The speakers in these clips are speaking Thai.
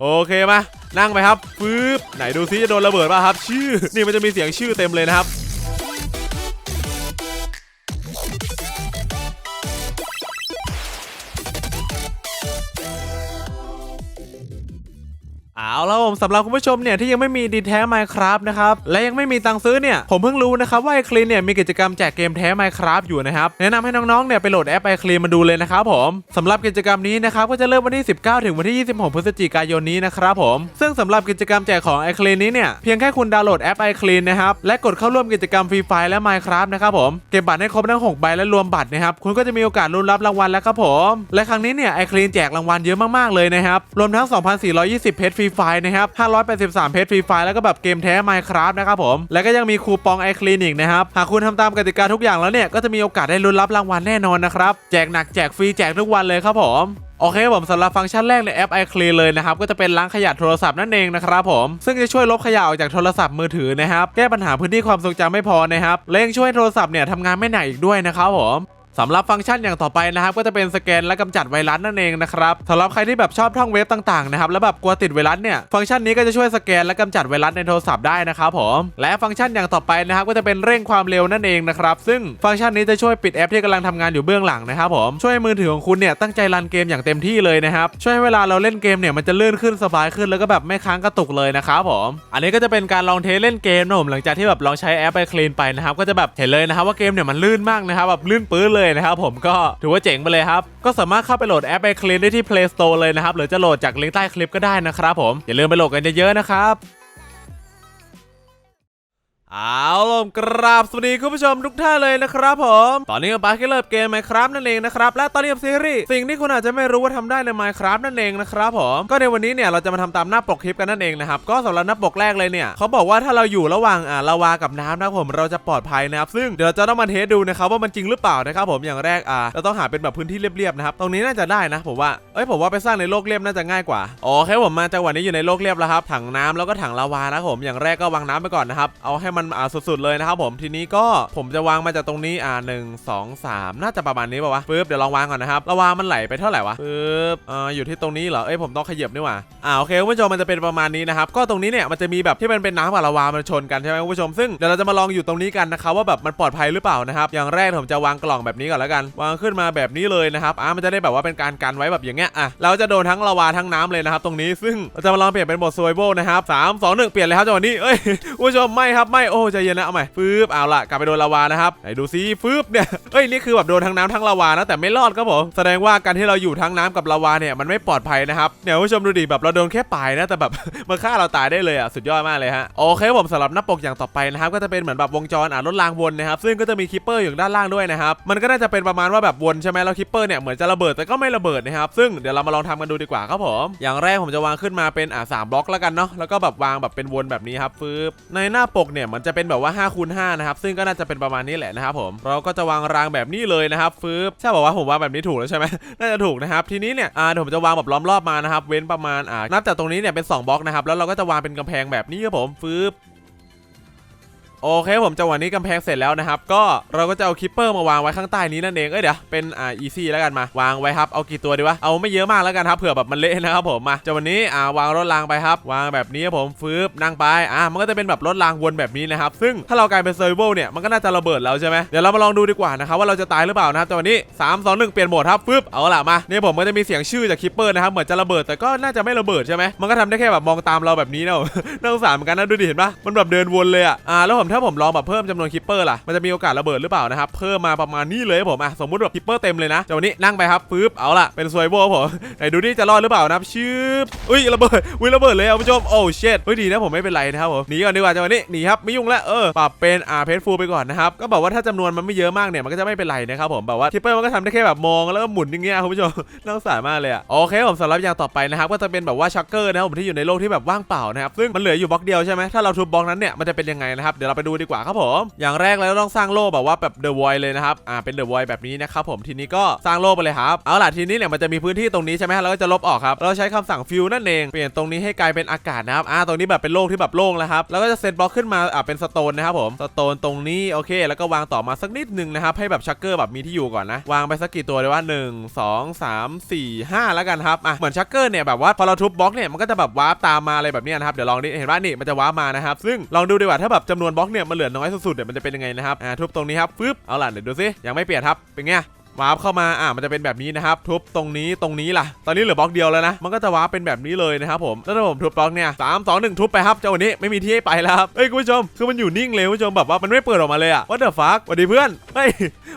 โอเคมานั่งไปครับฟืบไหนดูซิจะโดนระเบิดป่ะครับ ชื่อ นี่มันจะมีเสียงชื่อเต็มเลยนะครับ สำหรับคุณผู้ชมเนี่ยที่ยังไม่มีดีแท้ Minecraft นะครับและยังไม่มีตังซื้อเนี่ยผมเพิ่งรู้นะครับว่าไอคลีนเนี่ยมีกิจกรรมแจกเกมแท้ Minecraft อยู่นะครับแนะนำให้น้องๆเนี่ยไปโหลดแอปไอคลีนมาดูเลยนะครับผมสำหรับกิจกรรมนี้นะครับก็จะเริ่มวันที่ 19 ถึงวันที่ 26 พฤศจิกายนนี้นะครับผมซึ่งสำหรับกิจกรรมแจกของไอคลีนนี้เนี่ยเพียงแค่คุณดาวน์โหลดแอปไอคลีนนะครับและกดเข้าร่วมกิจกรรมฟรีไฟและ Minecraft นะครับผมเก็บบัตรให้ครบทั้ง6ใบและรวมบัตรนะครับคุณก็จะมีโอกาสลุ้นรับรางวัลแล้วครับผมและครั้งนี้เนี่ยไอคลีนแจกรางวัลเยอะมากๆเลยนะครับรวมทั้ง 2,420 เพชรฟรีไฟนะครับ583 เพชรฟรีไฟล์แล้วก็แบบเกมแท้ Minecraft นะครับผม แล้วก็ยังมีคูปองไอคลินิกนะครับ หากคุณทำตามกติกาทุกอย่างแล้วเนี่ย ก็จะมีโอกาสได้ลุ้นรับรางวัลแน่นอนนะครับ แจกหนักแจกฟรีแจกทุกวันเลยครับผมโอเคผมสำหรับฟังก์ชันแรกในแอป iClean เลยนะครับ ก็จะเป็นล้างขยะโทรศัพท์นั่นเองนะครับผม ซึ่งจะช่วยลบขยะออกจากโทรศัพท์มือถือนะครับ แก้ปัญหาพื้นที่ความทรงจำไม่พอนะครับและยังช่วยโทรศัพท์เนี่ยทำงานไม่หนักอีกด้วยนะครับผม สำหรับฟังก์ชันอย่างต่อไปนะครับก็จะเป็นสแกนและกำจัดไวรัสนั่นเองนะครับสำหรับใครที่แบบชอบท่องเว็บต่างๆนะครับแล้วแบบกลัวติดไวรัสเนี่ยฟังก์ชันนี้ก็จะช่วยสแกนและกำจัดไวรัสในโทรศัพท์ได้นะครับผมและฟังก์ชันอย่างต่อไปนะครับก็จะเป็นเร่งความเร็วนั่นเองนะครับซึ่งฟังก์ชันนี้จะช่วยปิดแอปที่กำลังทำงานอยู่เบื้องหลังนะครับผมช่วยให้มือถือของคุณเนี่ยตั้งใจรันเกมอย่างเต็มที่เลยนะครับช่วยให้เวลาเราเล่นเกมเนี่ยมันจะลื่นขึ้นสบายขึ้นแล้วก็แบบไม่ค้างกระตุกเลยนะครับผมอันนี้ก็จะเป็นการลองเทสเล่นเกมนะผมหลังจากที่แบบลองใช้แอปไปคลีนไปนะครับก็จะแบบเห็นเลยนะครับว่าเกมเนี่ยมันลื่นมากนะครับแบบลื่นปื้นเลยนะครับผมก็ถือว่าเจ๋งไปเลยครับ ก็สามารถเข้าไปโหลดแอปไอคลีนได้ที่ Play Store เลยนะครับ หรือจะโหลดจากลิงก์ใต้คลิปก็ได้นะครับผมอย่าลืมไปโหลดกันเยอะๆนะครับ เอาล่ะกราบสวัสดีคุณผู้ชมทุกท่านเลยนะครับผม ตอนนี้ก็ปาร์คเลิฟเกม Minecraft นั่นเองนะครับ และตอนนี้กับซีรีส์สิ่งที่คุณอาจจะไม่รู้ว่าทำได้ใน Minecraft นั่นเองนะครับผม ก็ในวันนี้เนี่ยเราจะมาทำตามหน้าปกคลิปกันนั่นเองนะครับ ก็สำหรับหน้าปกแรกเลยเนี่ยเขาบอกว่าถ้าเราอยู่ระหว่างอ่าลาวากับน้ำนะครับผมเราจะปลอดภัยนะครับ ซึ่งเดี๋ยวเราจะต้องมาเทสดูนะครับว่ามันจริงหรือเปล่านะครับผมอย่างแรกอ่าเราต้องหาเป็นแบบพื้นที่เรียบๆนะครับตรงนี้น่าจะได้นะผมว่าเอ้ยผมว่าไปสร้างในโลกเรียบน่าจะง่ายกว่าโอเคผมมาจังหวะนี้อยู่ในโลกเรียบแล้วครับถังน้ำแล้วก็ถังลาวานะผมอย่างแรกก็วางน้ำไปก่อนนะครับเอาให้มันอ่าสุดๆเลยนะครับผมทีนี้ก็ผมจะวางมาจากตรงนี้อ่าหนึ่งสองสามน่าจะประมาณนี้ป่าวะปึ๊บเดี๋ยวลองวางก่อนนะครับลาวามันไหลไปเท่าไหร่วะปึ๊บอ่าอยู่ที่ตรงนี้เหรอเอ้ยผมต้องขยับนี่หว่าอ่าโอเคคุณผู้ชมมันจะเป็นประมาณนี้นะครับก็ตรงนี้เนี่ยมันจะมีแบบที่มันเป็นน้ำกับลาวามันชนกันใช่ไหมคุณผู้ชมซึ่งเดี๋ยวเราจะมาลองอยู่ตรงนี้กันนะครับว่าแบบมันปลอดภัยหรือเปล่านะครับอย่างแรกผมจะวางกล่องแบบนี้ก่อนแล้วกัน วางขึ้นมาแบบนี้เลยนะครับอ่ามันจะได้แบบว่าเป็นการกันไว้แบบอย่างเงี้ยอะเราจะโดนทั้งลาวาทั้งน้ำเลยนะครับตรงนี้ซึ่งเราจะมาลองเปลี่ยนเป็นโหมด survival นะครับสามสองหนึ่งเปลี่ยนเลยครับจังหวะนี้เอ้ยคุณผู้ชมไม่ครับไม่โโอ้ใจเย็นนะเอาใหม่ฟืบเอาละกลับไปโดนลาวานะครับไหนดูซิฟืบเนี่ยเอ้ยนี่คือแบบโดนทั้งน้ำทั้งลาวานะแต่ไม่รอดครับผมแสดงว่าการที่เราอยู่ทั้งน้ำกับลาวาเนี่ยมันไม่ปลอดภัยนะครับเนี่ยผู้ชมดูดิแบบเราโดนแค่ปลายนะแต่แบบมาฆ่าเราตายได้เลยอะสุดยอดมากเลยฮะโอเคผมสำหรับหน้าปกอย่างต่อไปนะครับก็จะเป็นเหมือนแบบวงจรอ่านรถรางวนนะครับซึ่งก็จะมีคิปเปอร์อยู่ด้านล่างด้วยนะครับมันก็น่าจะเป็นประมาณว่าแบบวนใช่ไหมแล้วคิปเปอร์เนี่ยเหมือนจะระเบิดแต่ก็ไม่ระเบิดนะครับซึ่งเดี๋ยวเรามาลองทำกันดูดีกว่าครับผมอย่างแรกผมจะวางขึ้นมาเป็นอ่าสามบล็อกแล้วกันเนาะแล้วก็แบบวางแบบเป็นวนแบบนี้ครับฟืบในหน้าปกเนี่ยมันจะเป็นแบบว่า5คูณ5นะครับซึ่งก็น่าจะเป็นประมาณนี้แหละนะครับผมเราก็จะวางรางแบบนี้เลยนะครับฟืบใช่บอกว่าผมวางแบบนี้ถูกแล้วใช่ไหมน่าจะถูกนะครับทีนี้เนี่ยอ่าผมจะวางแบบล้อมรอบมานะครับเว้นประมาณอ่านับจากตรงนี้เนี่ยเป็น2บล็อกนะครับแล้วเราก็จะวางเป็นกำแพงแบบนี้ครับผมฟืบ โอเคผมจังหวะนี้กำแพงเสร็จแล้วนะครับ ก็เราก็จะเอาคิปเปอร์มาวางไว้ข้างใต้นี้นั่นเองเอ้ยเดี๋ยวเป็นอ่าอีซี่แล้วกันมาวางไว้ครับเอากี่ตัวดีวะเอาไม่เยอะมากแล้วกันครับเผื่อแบบมันเละนะครับผมมาจังหวะนี้อ่าวางรถรางไปครับ วางแบบนี้ผมฟืบนั่งไปอ่ามันก็จะเป็นแบบรถรางวนแบบนี้นะครับซึ่งถ้าเรากลายเป็นเซอร์เวลเนี่ยมันก็น่าจะระเบิดแล้วใช่ไหมเดี๋ยวเรามาลองดูดีกว่านะครับว่าเราจะตายหรือเปล่านะครับจังหวะนี้3 2 1เปลี่ยนโหมดครับฟืบเอาล่ะมาเนี่ยผมก็จะมีเสียงชื่อจากคิปเปอร์นะครับเหมือนจะระเบิดแต่ก็น่าจะไม่ระเบิดใช่ไหมมันก็ทำได้แค่แบบมองตามเราแบบนี้นะน่าสงสารเหมือนกันนะดูดิเห็นปะมันแบบเดินวนเลยอะอ่าแล้วผมถ้าผมลองแบบเพิ่มจำนวนคิปเปอร์ล่ะ มันจะมีโอกาสระเบิดหรือเปล่านะครับ เพิ่มมาประมาณนี้เลยผมอะสมมุติแบบคิปเปอร์เต็มเลยนะจากวันนี้นั่งไปครับปึ๊บเอาล่ะเป็นซวยโบผมไหนดูดิจะรอดหรือเปล่านะครับชืบอุ้ยระเบิดอุ้ยระเบิดเลยคุณผู้ชมโอ้เชดเฮ้ยดีนะผมไม่เป็นไรนะครับผมหนีก่อนดีกว่าจังหวะนี้หนีครับไม่ยุ่งแล้วเออปรับเป็นอ่าเพจฟูไปก่อนนะครับก็บอกว่าถ้าจำนวนมันไม่เยอะมากเนี่ยมันก็จะไม่เป็นไรนะครับผมแบบว่าคิปเปอร์มันก็ทำได้แค่แบบมองแล้วก็หมุนอย่างเงี้ยคุณผู้ชมน่าสารมากเลยอะโอเคผมสำหรับอย่างต่อไปนะครับก็จะเป็นแบบว่าชักเกอร์นะครับผมที่อยู่ในโลกที่แบบว่างเปล่านะครับซึ่งมันเหลืออยู่บล็อกเดียวใช่ไหมถ้าเราทุบบล็อกนั้นเนี่ยมันจะเป็นยังไงนะครับเดี๋ยวเราเราไปดูดีกว่าครับผม อย่างแรกเราต้องสร้างโล่แบบว่าแบบเดอะวอยเลยนะครับ อ่า เป็นเดอะวอยแบบนี้นะครับผม ทีนี้ก็สร้างโล่ไปเลยครับ เอาล่ะทีนี้เนี่ยมันจะมีพื้นที่ตรงนี้ใช่ไหมเราก็จะลบออกครับ เราใช้คำสั่งฟิวนั่นเอง เปลี่ยนตรงนี้ให้กลายเป็นอากาศนะครับ อ่า ตรงนี้แบบเป็นโล่ที่แบบโล่งแล้วครับ แล้วก็จะเซตบล็อกขึ้นมา อ่า เป็นสโตนนะครับผม สโตนตรงนี้โอเค แล้วก็วางต่อมาสักนิดนึงนะครับ ให้แบบชักเกอร์แบบมีที่อยู่ก่อนนะ วางไปสักกี่ตัวเลยว่า 1 2 3 4 5 แล้วกันครับ อะ เหมือนชักเกอร์เนี่ยแบบว่าพอเราทุบบล็อกเนี่ยมันก็จะแบบวาร์ปตามมาอะไรแบบนี้นะครับ เดี๋ยวลองดิเห็นว่านี่มันจะวาร์ปมานะครับซึ่งลองดูดีกว่าถ้าแบบจำนวนบล็อก็อกเนี่ยมันเหลือน้อยสุดๆเนี่ยมันจะเป็นยังไงนะครับอ่าทุบตรงนี้ครับฟึบเอาล่ะเดี๋ยวดูซิยังไม่เปลี่ยนครับเป็นไงวาร์ปเข้ามาอ่ามันจะเป็นแบบนี้นะครับ ทุบตรงนี้ตรงนี้ล่ะ ตอนนี้เหลือบล็อกเดียวแล้วนะ มันก็จะวาร์ปเป็นแบบนี้เลยนะครับผม แล้วถ้าผมทุบบล็อกเนี่ยสามสองหนึ่งทุบไปครับเจ้าวันนี้ไม่มีที่ให้ไปแล้วครับเฮ้ยคุณผู้ชม คือมันอยู่นิ่งเลยคุณผู้ชมแบบว่ามันไม่เปิดออกมาเลยอะว่าเดอะฟักสวัสดีเพื่อน เฮ้ย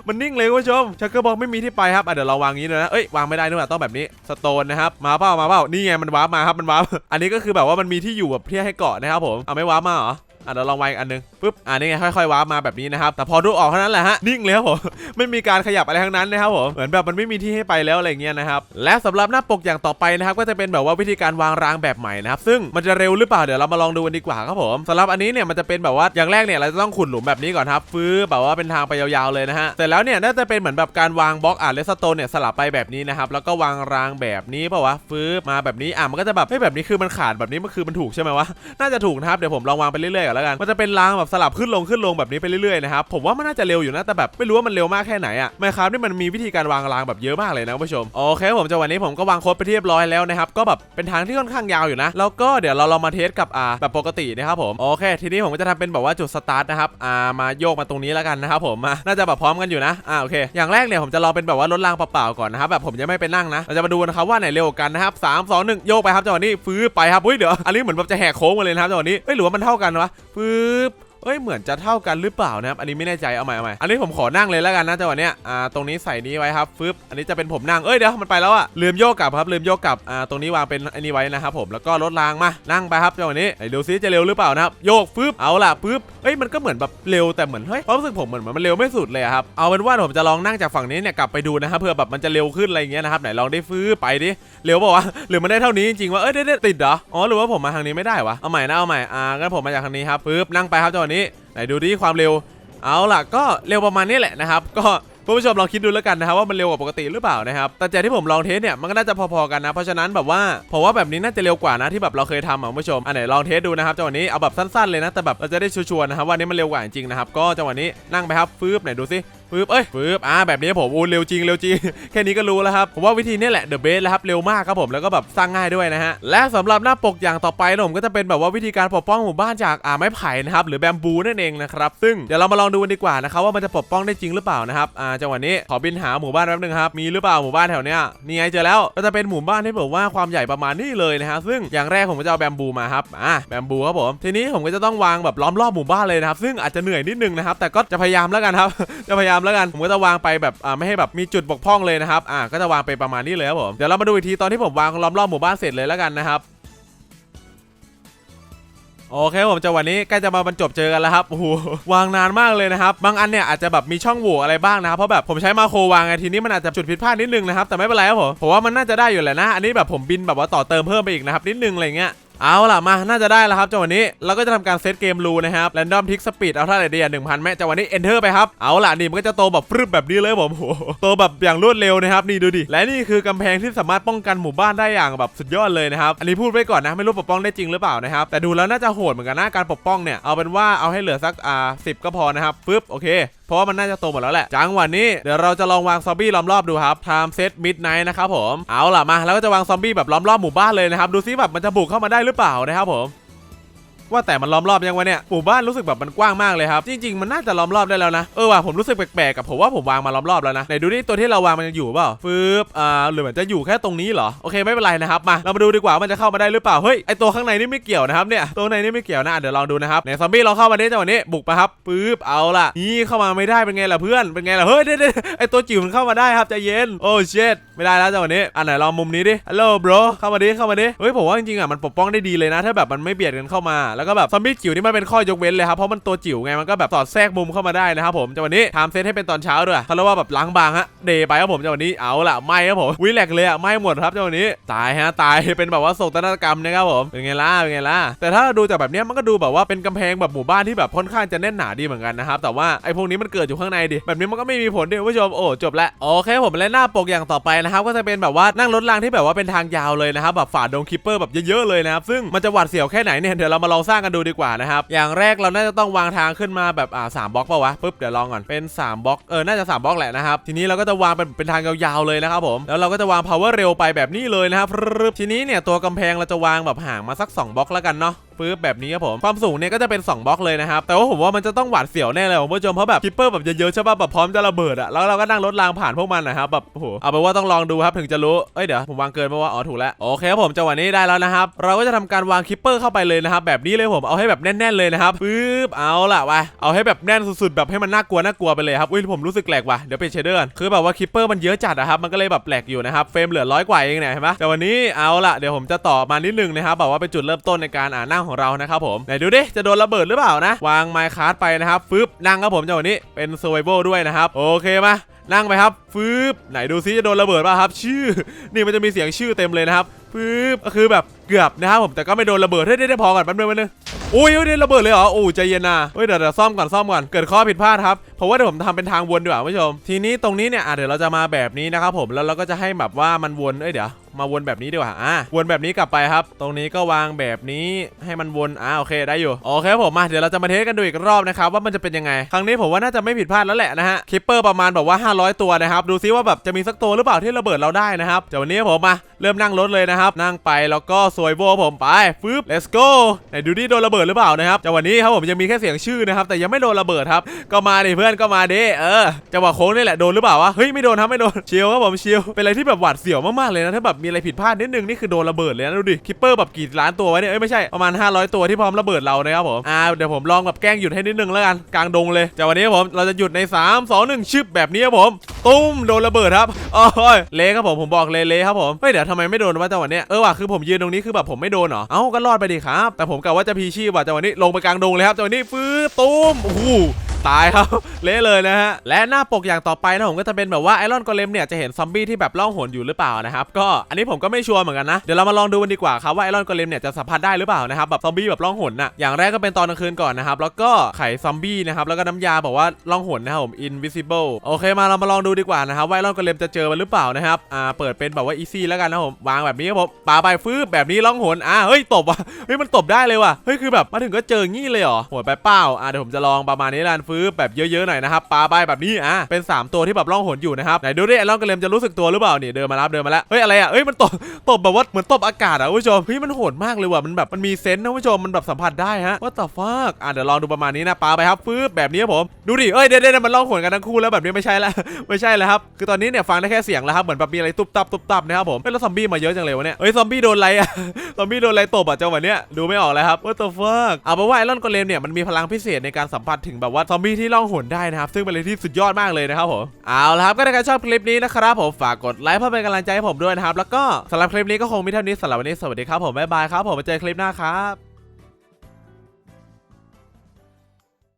มันนิ่งเลยคุณผู้ชม ชักเกอร์บล็อกไม่มีที่ไปครับอะเดี๋ยวเราวางงี้นะเอ้ยวางไม่ได้นู่นน่ะต้องแบบนี้ สโตนนะครับ มาเปล่ามาเปล่า นี่ไงมันวาร์ปมาครับ มันวาร์ป อันนี้ก็คือแบบว่ามันมีที่อยู่แบบเพื่อให้เกาะนะครับผมเอาไม่วาร์ปมาเหรอ อะเดี๋ยวลองวางอีกอันหนึงปุ๊บอ่านี่ไงค่อยๆวาร์ปมาแบบนี้นะครับแต่พอดูออกเท่านั้นแหละฮะนิ่งเลยครับผมไม่มีการขยับอะไรทั้งนั้นนะครับผมเหมือนแบบมันไม่มีที่ให้ไปแล้วอะไรเงี้ยนะครับและสำหรับหน้าปกอย่างต่อไปนะครับก็จะเป็นแบบว่าวิธีการวางรางแบบใหม่นะครับซึ่งมันจะเร็วหรือเปล่าเดี๋ยวเรามาลองดูกันดีกว่าครับผมสำหรับอันนี้เนี่ยมันจะเป็นแบบว่าอย่างแรกเนี่ยเราจะต้องขุดหลุมแบบนี้ก่อนครับฟื้นแบบว่าเป็นทางไปยาวๆเลยนะฮะเสร็จแล้วเนี่ยน่าจะเป็นเหมือนแบบการวางบล็อกอ่าเลสโตนเนี่ยสลับไปแบบนี้นะครับแล้วก็วางรางแบบนี้ป่าวะฟื้นมาแบบนี้อะมันก็จะแบบเฮ้ยแบบนี้คือมันขาดแบบนี้มันคือมันถูกใช่ไหมวะน่าจะถูกนะครับเดี๋ยวผมลองวางไปเรื่อยๆก่อนแล้วกัน มันจะเป็นรางแบบสลับขึ้นลงขึ้นลงแบบนี้ไปเรื่อยๆนะครับ ผมว่ามันน่าจะเร็วอยู่นะ แต่แบบไม่รู้ว่ามันเร็วมากแค่ไหนอะไม่ครับนี่มันมีวิธีการวางรางแบบเยอะมากเลยนะผู้ชม โอเคผมจะวันนี้ผมก็วางโค้ดไปเรียบร้อยแล้วนะครับ ก็แบบเป็นทางที่ค่อนข้างยาวอยู่นะ แล้วก็เดี๋ยวเราลองมาเทสกับอ่าแบบปกตินะครับผม โอเค ทีนี้ผมก็จะทำเป็นแบบว่าจุดสตาร์ทนะครับ อ่า มาโยกมาตรงนี้แล้วกันนะครับผมมาน่าจะแบบพร้อมกันอยู่นะ อ่า โอเค อย่างแรกเนี่ยผมจะลองเป็นแบบว่ารถรางเปล่าๆก่อนนะครับ แบบผมจะไม่ไปนั่งนะ เราจะมาดูนะครับว่าไหนเร็วกันนะครับสามสองหนึ่งโยกไปครับจังหวะนี้ฟื้นไปครับอุ้ยเดี๋ยวอันนี้เหมือนแบบจะแหกโค้งมาเลยนะครับจังหวะนี้เอ้ยหรือว่ามันเท่ากันวะฟื้น เอ้ยเหมือนจะเท่ากันหรือเปล่านะครับอันนี้ไม่แน่ใจเอาใหม่เอาใหม่อันนี้ผมขอนั่งเลยแล้วกันนะจังหวะเนี้ยอ่าตรงนี้ใส่นี้ไว้ครับฟึบอันนี้จะเป็นผมนั่งเอ้ยเดี๋ยวมันไปแล้วอะลืมโยกกลับครับลืมโยกกลับอ่าตรงนี้วางเป็นอันนี้ไว้นะครับผมแล้วก็ลดรางมานั่งไปครับจังหวะนี้ไหนดูซิจะเร็วหรือเปล่านะครับโยกฟึบเอาล่ะฟึบเอ้ยมันก็เหมือนแบบเร็วแต่เหมือนเฮ้ยความรู้สึกผมเหมือนมันเร็วไม่สุดเลยครับเอาเป็นว่าผมจะลองนั่งจากฝั่งนี้เนี่ยกลับไปดูนะครับเพื่อแบบมันจะเร็วขึ้นอะไรเงี้ยนะครับไหนลองได้ฟึบไปดิเร็วป่าวะหรือมันได้เท่านี้จริงๆวะเอ้ยได้ได้ติดเหรออ๋อหรือว่าผมมาทางนี้ไม่ได้วะเอาใหม่นะเอาใหม่อ่างั้นผมมาจากทางนี้ครับฟึบนั่งไปครับจังหวะนี้ไหนดูดิความเร็ว เอาล่ะก็เร็วประมาณนี้แหละนะครับ ก็คุณผู้ชมลองคิดดูแล้วกันนะครับว่ามันเร็วกว่าปกติหรือเปล่านะครับแต่จากที่ผมลองเทสเนี่ยมันก็น่าจะพอๆกันนะ เพราะฉะนั้นแบบว่าผมว่าแบบนี้น่าจะเร็วกว่านะที่แบบเราเคยทำอะคุณผู้ชมอันไหนลองเทสดูนะครับจังหวะนี้เอาแบบสั้นๆเลยนะแต่แบบเราจะได้ชัวร์ๆนะครับว่านี่มันเร็วกว่าจริงๆนะครับก็จังหวะนี้นั่งไปครับฟืบไหนดูสิ ฟืบเอ้ยฟืบอ่าแบบนี้ผมอ้เร็วจริงเร็วจริง แค่นี้ก็รู้แล้วครับ ผมว่าวิธีนี้แหละเดอะเบสแล้วครับ เร็วมากครับผม แล้วก็แบบสร้างง่ายด้วยนะฮะ และสำหรับหน้าปกอย่างต่อไปนะผมก็จะเป็นแบบว่าวิธีการปกป้องหมู่บ้านจากอ่าไม้ไผ่นะครับ หรือแบมบูนั่นเองนะครับ ซึ่งเดี๋ยวเรามาลองดูกันดีกว่านะครับว่ามันจะปกป้องได้จริงหรือเปล่านะครับอ่าจังหวะนี้ขอบินหาหมู่บ้านแป๊บนึงครับ มีหรือเปล่าหมู่บ้านแถวเนี้ยนี่ไงเจอแล้ว ก็จะเป็นหมู่บ้านที่แบบว่าความใหญ่ประมาณนี้เลยนะฮะ ซึ่งอย่างแรกผมก็จะเอาแบมบูมาครับ อ่าแบมบูครับผม ทีนี้ผมก็จะต้องวางแบบล้อมรอบหมู่บ้านเลยนะครับ ซึ่งอาจจะเหนื่อยนิดนึงนะครับ แต่ก็จะพยายามแล้วกันครับ จะพยายามแล้วกัน ผมก็จะวางไปแบบอ่าไม่ให้แบบมีจุดบกพร่องเลยนะครับอ่าก็จะวางไปประมาณนี้เลยครับผมเดี๋ยวเรามาดูอีกทีตอนที่ผมวางล้อมรอบหมู่บ้านเสร็จเลยแล้วกันนะครับโอเคผมจะวันนี้ใกล้จะมาบรรจบเจอกันแล้วครับโอ้โหวางนานมากเลยนะครับ บางอันเนี่ยอาจจะแบบมีช่องโหว่อะไรบ้างนะครับเพราะแบบผมใช้มาโครวางไงทีนี้มันอาจจะจุดผิดพลาดนิดนึงนะครับแต่ไม่เป็นไรครับผมผมว่ามันน่าจะได้อยู่แหละนะ อันนี้แบบผมบินแบบว่าต่อเติมเพิ่มไปอีกนะครับนิดนึงอะไรเงี้ย เอาล่ะมา น่าจะได้แล้วครับจังหวะนี้ เราก็จะทำการเซตเกมรูนะครับ Random Tick Speed เอาเท่าไหร่ดีอะหนึ่งพันแม่จังหวะนี้ Enter ไปครับ เอาล่ะนี่มันก็จะโตแบบฟรึบแบบนี้เลยผมโอ้โหโตแบบอย่างรวดเร็วนะครับนี่ดูดิ และนี่คือกำแพงที่สามารถป้องกันหมู่บ้านได้อย่างแบบสุดยอดเลยนะครับ อันนี้พูดไว้ก่อนนะ ไม่รู้ปกป้องได้จริงหรือเปล่านะครับ แต่ดูแล้วน่าจะโหดเหมือนกันนะการปกป้องเนี่ย เอาเป็นว่าเอาให้เหลือสักอ่าสิบก็พอนะครับฟึบโอเค เพราะว่ามันน่าจะโตหมดแล้วแหละ จังหวะนี้เดี๋ยวเราจะลองวางซอมบี้ล้อมรอบดูครับไทม์เซตมิดไนท์นะครับผม เอาล่ะมา แล้วก็จะวางซอมบี้แบบล้อมรอบหมู่บ้านเลยนะครับ ดูซิแบบมันจะบุกเข้ามาได้หรือเปล่านะครับผม ว่าแต่มันล้อมรอบยังวะเนี่ยหมู่บ้านรู้สึกแบบมันกว้างมากเลยครับ จริง ๆ มันน่าจะล้อมรอบได้แล้วนะ เออว่ะผมรู้สึกแปลกๆกับผมว่าผมวางมาล้อมรอบแล้วนะไหนดูนี่ตัวที่เราวางมันยังอยู่เปล่าฟืบอ่าหรือมันจะอยู่แค่ตรงนี้เหรอโอเคไม่เป็นไรนะครับมาเรามาดูดีกว่ามันจะเข้ามาได้หรือเปล่าเฮ้ยไอตัวข้างในนี่ไม่เกี่ยวนะครับเนี่ยตัวในนี่ไม่เกี่ยวนะเดี๋ยวลองดูนะครับไหนซอมบี้ลองเข้ามาดิจังหวะนี้บุกมาครับฟืบเอาล่ะนี่เข้ามาไม่ได้เป็นไงล่ะเพื่อนเป็นไงล่ะเฮ้ยเด้ๆไอตัวจิ๋วมันเข้ามาได้ครับใจเย็นโอ้เชดไม่ได้แล้วจังหวะนี้อันไหนลองมุมนี้ดิฮัลโหล bro เข้ามาดิเข้ามาดิเฮ้ยผมว่าจริงๆอะมันปกป้องได้ดีเลยนะ ถ้าแบบมันไม่เบียดกันเข้ามาแล้วก็แบบซอมบี้จิ๋วนี่มันเป็นข้อยกเว้นเลยครับเพราะมันตัวจิ๋วไงมันก็แบบสอดแทรกมุมเข้ามาได้นะครับผมจังหวะนี้ทำเซตให้เป็นตอนเช้าด้วยเขาเรียกว่าแบบล้างบางฮะเดย์ไปครับผมจังหวะนี้เอาละไม่ครับผมวิแลกเลยอะไม่หมดครับจังหวะนี้ตายฮะตายเป็นแบบว่าโศกนาฏกรรมนะครับผมเป็นไงล่ะเป็นไงล่ะแต่ถ้าดูจากแบบนี้มันก็ดูแบบว่าเป็นกำแพงแบบหมู่บ้านที่แบบค่อนข้างจะแน่นหนาดีเหมือนกันนะครับแต่ว่าไอ้พวกนี้มันเกิดอยู่ข้างในดิแบบนี้มันก็ไม่มีผลดิคุณผู้ชมโอ้จบล้วโอเคผมและหน้าปกอย่างต่อไปนะครับก็จะเป็นแบบว่านั่งรถรางที่แบบว่าเป็นทางยาวเลยนะครับแบบฝ่าดงคิปเปอร์แบบเยอะๆเลยนะครับซึ่งมันจะหวาดเสียวแค่ไหนเนี่ยเดี๋ยวเรามาลองสร้างกันดูดีกว่านะครับ อย่างแรกเราน่าจะต้องวางทางขึ้นมาแบบอ่าสามบล็อกเปล่าวะปุ๊บเดี๋ยวลองก่อนเป็น 3บล็อกเออน่าจะ 3บล็อกแหละนะครับทีนี้เราก็จะวางเป็นเป็นทางยาวๆเลยนะครับผมแล้วเราก็จะวาง power เร็วไปแบบนี้เลยนะครับปึ๊บทีนี้เนี่ยตัวกำแพงเราจะวางแบบห่างมาสัก 2บล็อกแล้วกันเนาะ ปึ๊บแบบนี้ครับผม ความสูงเนี่ยก็จะเป็น 2 บล็อกเลยนะครับ แต่ว่าผมว่ามันจะต้องหวาดเสียวแน่เลยคุณผู้ชมเพราะแบบคิปเปอร์แบบเยอะๆใช่ป่ะแบบพร้อมจะระเบิดอะแล้วเราก็นั่งรถรางผ่านพวกมันนะครับแบบโอ้โหเอาเป็นว่าต้องลองดูครับถึงจะรู้เอ้ยเดี๋ยวผมวางเกินมาว่าอ๋อถูกแล้วโอเคครับผมจังหวะนี้ได้แล้วนะครับเราก็จะทำการวางคิปเปอร์เข้าไปเลยนะครับแบบนี้เลยผมเอาให้แบบแน่นๆเลยนะครับปึ๊บเอาล่ะไปเอาให้แบบแน่นสุดๆแบบให้มันน่ากลัวน่ากลัวไปเลยครับอุ้ยผมรู้สึกแหลกว่ะเดี๋ยวเปลี่ยนเชเดอร์นคือแบบว่าคิปเปอร์มันเยอะจัดอะครับมันก็เลยแบบแหลกอยู่นะครับเฟรมเหลือร้อยกว่าเองเนี่ยเห็นปะแต่วันนี้เอาล่ะเดี๋ยวผมจะต่อมานิดนึงนะครับแบบว่าเป็นจุดเริ่มต้นในการอ่านั่งของเรานะครับผมไหนดูดิจะโดนระเบิดหรือเปล่านะ วางไมค์คาร์ดไปนะครับฟึบนั่งครับผมจังหวะนี้เป็นเซอร์ไวเด้วยนะครับโอเคมา นั่งไปครับฟึบไหนดูซิจะโดนระเบิดป่ะครับ ชื่อ นี่มันจะมีเสียงชื่อเต็มเลยนะครับฟึบก็คือแบบเกือบนะครับผมแต่ก็ไม่โดนระเบิดเฮ้ยได้ได้พอก่อนแป๊บนึงแป๊บนึงอุ้ยเฮ้ยได้ระเบิดเลยเหรอโอ้ใจเย็นนะเฮ้ยเดี๋ยวเดี๋ยวซ่อมก่อนซ่อมก่อนเกิดข้อผิดพลาดครับเพราะว่าเดี๋ยวผมทำเป็นทางวนดีกว่าคุณผู้ชม ทีนี้ตรงนี้เนี่ยเดี๋ยวเราจะมาแบบนี้นะครับผมแล้วเราก็จะให้แบบว่ามันวนเอ้ยเดี๋ยวมาวนแบบนี้ดีกว่า อะ วนแบบนี้กลับไปครับ ตรงนี้ก็วางแบบนี้ให้มันวน อ่าโอเคได้อยู่ โอเคผมมา เดี๋ยวเราจะมาเทสกันดูอีกรอบนะครับว่ามันจะเป็นยังไง ครั้งนี้ผมว่าน่าจะไม่ผิดพลาดแล้วแหละนะฮะคิปเปอร์ประมาณแบบว่า500 ตัวนะครับ ดูซิว่าแบบจะมีสักตัวหรือเปล่าที่ระเบิดเราได้นะครับเดี๋ยววันนี้ผมมาเริ่มนั่งรถเลยนะครับ นั่งไปแล้วก็สวยโบผมไปฟึบ let's go ไหนดูดิโดนระเบิดหรือเปล่านะครับจังหวะนี้ครับผมยังมีแค่เสียงชื่อนะครับ แต่ยังไม่โดนระเบิดครับ ก็มาดิเพื่อนก็มาดิเออจังหวะโค้งนี่แหละโดนหรือเปล่าวะเฮ้ยไม่โดนครับไม่โดนเชิลครับผมเชิลเป็นอะไรที่แบบหวาดเสียวมากๆเลยนะถ้าแบบมีอะไรผิดพลาดนิดนึงนี่คือโดนระเบิดเลยนะดูดิคิปเปอร์แบบกี่ล้านตัววะเนี่ยเอ้ยไม่ใช่ประมาณ 500 ตัวที่พร้อมระเบิดเรานะครับผมอ่าเดี๋ยวผมลองแบบแกล้งหยุดให้นิดนึงแล้วกันกลางดงเลยจากวันนี้ครับผมเราจะหยุดใน 3 2 1ชึบแบบนี้ครับผมตุ้มโดนระเบิดครับโอ้ยเละครับผมผมบอกเลยเละครับผมเฮ้ยเดี๋ยวทำไมไม่โดนวะจังหวะเนี้ยเออว่ะคือผมยืนตรงนี้คือแบบผมไม่โดนเหรอเอ้าก็รอดไปดีครับ แต่ผมกะว่าจะพีชีพว่ะจังหวะนี้ลงไปกลางดงเลยครับจังหวะนี้ฟื้นตุ้มโอ้โหตายครับ เละเลยนะฮะ และหน้าปกอย่างต่อไปนะผมก็จะเป็นแบบว่าไอรอนกอเลมเนี่ยจะเห็นซอมบี้ที่แบบล่องหนอยู่หรือเปล่านะครับ ก็อันนี้ผมก็ไม่ชัวร์เหมือนกันนะ เดี๋ยวเรามาลองดูกันดีกว่าครับว่าไอรอนกอเลมเนี่ยจะสัมผัสได้หรือเปล่านะครับแบบซอมบี้แบบล่องหนน่ะ อย่างแรกก็เป็นตอนกลางคืนก่อนนะครับแล้วก็ไข่ซอมบี้นะครับแล้วก็น้ำยาบอกว่าล่องหนนะครับผม invisible โอเคมาเรามาลองดูดีกว่านะครับว่าไอรอนกอเลมจะเจอมันหรือเปล่านะครับอ่าเปิดเป็นแบบว่า easy แล้วกันนะผมวางแบบนี้ครับผมปาไปฟื้แบบนี้ล่องหนอ่าเฮ้ยตบว่ะเฮ้ยมันตบได้เลยว่ะเฮ้ยคือแบบมาถึงก็เจองี้เลยเหรอโหดไปเปล่าอ่าเดี๋ยวผมจะลองประมาณนี้ละฟื้แบบเยอะๆหน่อยนะครับปลาไปแบบนี้อ่าเป็น 3 ตัวที่แบบล่องหนอยู่นะครับไหนดูดิไอรอนกอเลมจะรู้สึกตัวหรือเปล่านี่เดินมารับเดินมาแล้วเฮ้ยอะไรอะเฮ้ยมันตบตบแบบว่าเหมือนตบอากาศอะคุณผู้ชมเฮ้ยมันโหดมากเลยว่ะมันแบบมันมีเซนส์นะคุณผู้ชมมันแบบสัมผัสได้ฮะว่าต่อฟากอะเดี๋ยวลองดูประมาณนี้นะปลาไปครับฟื้แบบนี้ครับผมดูดิเอ้ยเดี๋ยวเดี๋ยวมันล่องหนกันทั้งคู่แล้วแบบนี้ไม่ใช่ละไม่ใช่แล้วครับคือตอนนี้เนี่ยฟังได้แค่เสียงแล้วครับเหมือนแบบมีอะไรตุบตับตุบตับนะครับผมเฮ้ยแล้วซอมบี้มาเยอะจังเลยวะเนี่ยเฮ้ยซอมบี้โดนอะไรอะซอมบี้โดนอะไรตบอะจังหวะเนี้ยดูไม่ออกเลยครับ what the fuck เอาเป็นว่าไอรอนกอเลมเนี่ยมันมีพลังพิเศษในการสัมผัสถึงแบบว่าซอมบี้ที่ล่องหนได้นะครับ ซึ่งเป็นอะไรที่สุดยอดมากเลยนะครับผมเอาละครับก็ถ้าใครชอบคลิปนี้นะครับผมฝากกดไลค์เพื่อเป็นกำลังใจให้ผมด้วยนะครับ แล้วก็สำหรับคลิปนี้ก็คงมีเท่านี้สำหรับวันนี้สวัสดีครับผมบ๊ายบายครับผมมาเจอคลิปหน้าครับ